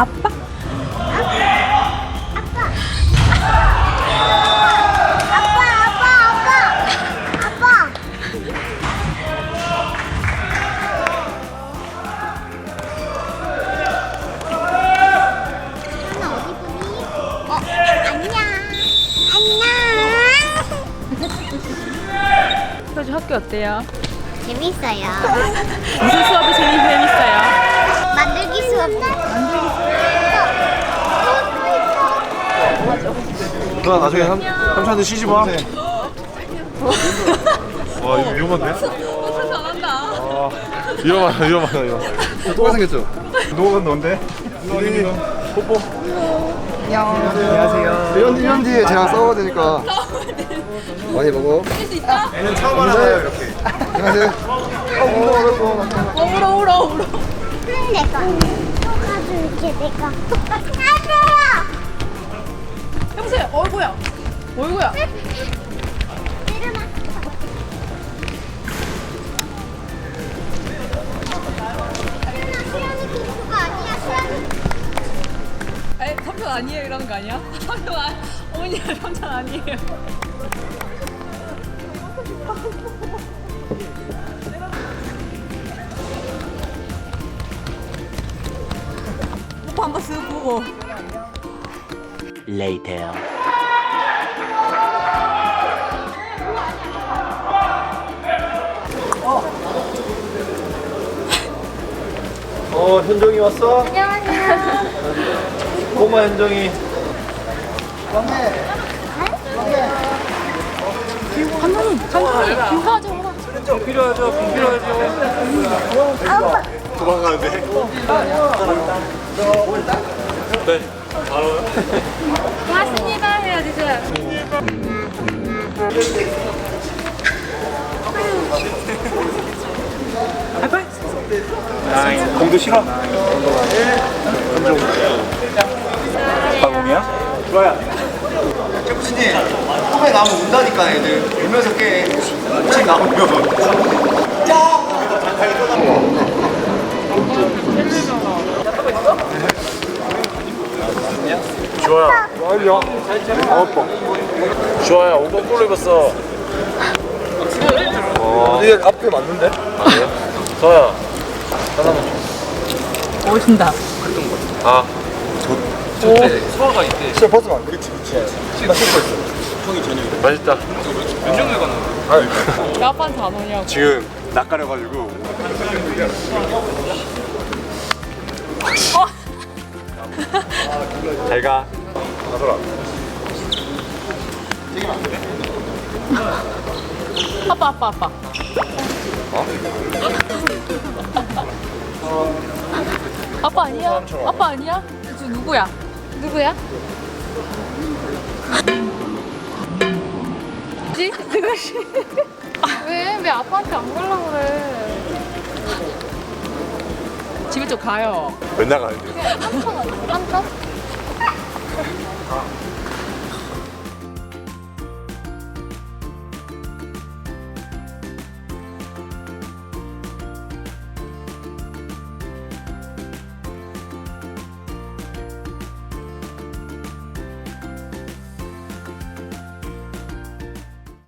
아빠? 아빠 아빠 아빠 아빠 하나 어디 보니? 어 안녕 안녕 효주 학교 어때요? 재밌어요 무슨 수업이 제일 재밌어요? 만들기 수업 누나 나중에 삼, 삼촌한테 시집 와. 와 이거 위험한데? 잘한다. 아, 위험하다 위험하다 이거. 똑같이 생겼죠? 노건 넌데? 우리 뽀뽀. 안녕하세요. 1년, 1년 뒤에 제가 싸워야 되니까 많이 먹어. 애는 처음 알아요 이렇게. 안녕하세요. 어, 울어 울어 울어. 울어 울어 울어. 응, 내가 또 가져올게 내가. 에 삼촌 아니에요 이러는 거 아니야? 아 어머니가 삼촌 아니에요. 오빠 한번 쓱 보고. Later. 어 현정이 왔어? 안녕하세요 꼬마 현정이. 한번이 한번이 유화죠. 도망가는데. 네. 고맙습니다 해야 되죠. 공도 싫어? 방공이야? 좋아요. 깨부치님 처음에 나오면 운다니까 애들 울면서 깨 혹시 나오면 좋아요. 완료. 아빠. 좋아요. 오번 꼴로 입었어. 어. 이게 앞에 맞는데? 아니요. 좋아요. 오신다. 아. 소화가 있대 진짜 벗으면 안 돼. 그치, 그치. 나 신고 있어. 형이 저녁에. 맛있다. 몇 년을 갔는데? 왜 아빠한테 안 오냐고. 지금 낯가려가지고. 잘 가. 가서라. 아빠 아빠 아빠. 아빠 아니야? 아빠 아니야? 저 누구야? 누구야? 지? 누구시? 왜? 왜 아빠한테 안 가려고 그래? 집에 좀 가요. 맨날 가는데. 한번 한 아.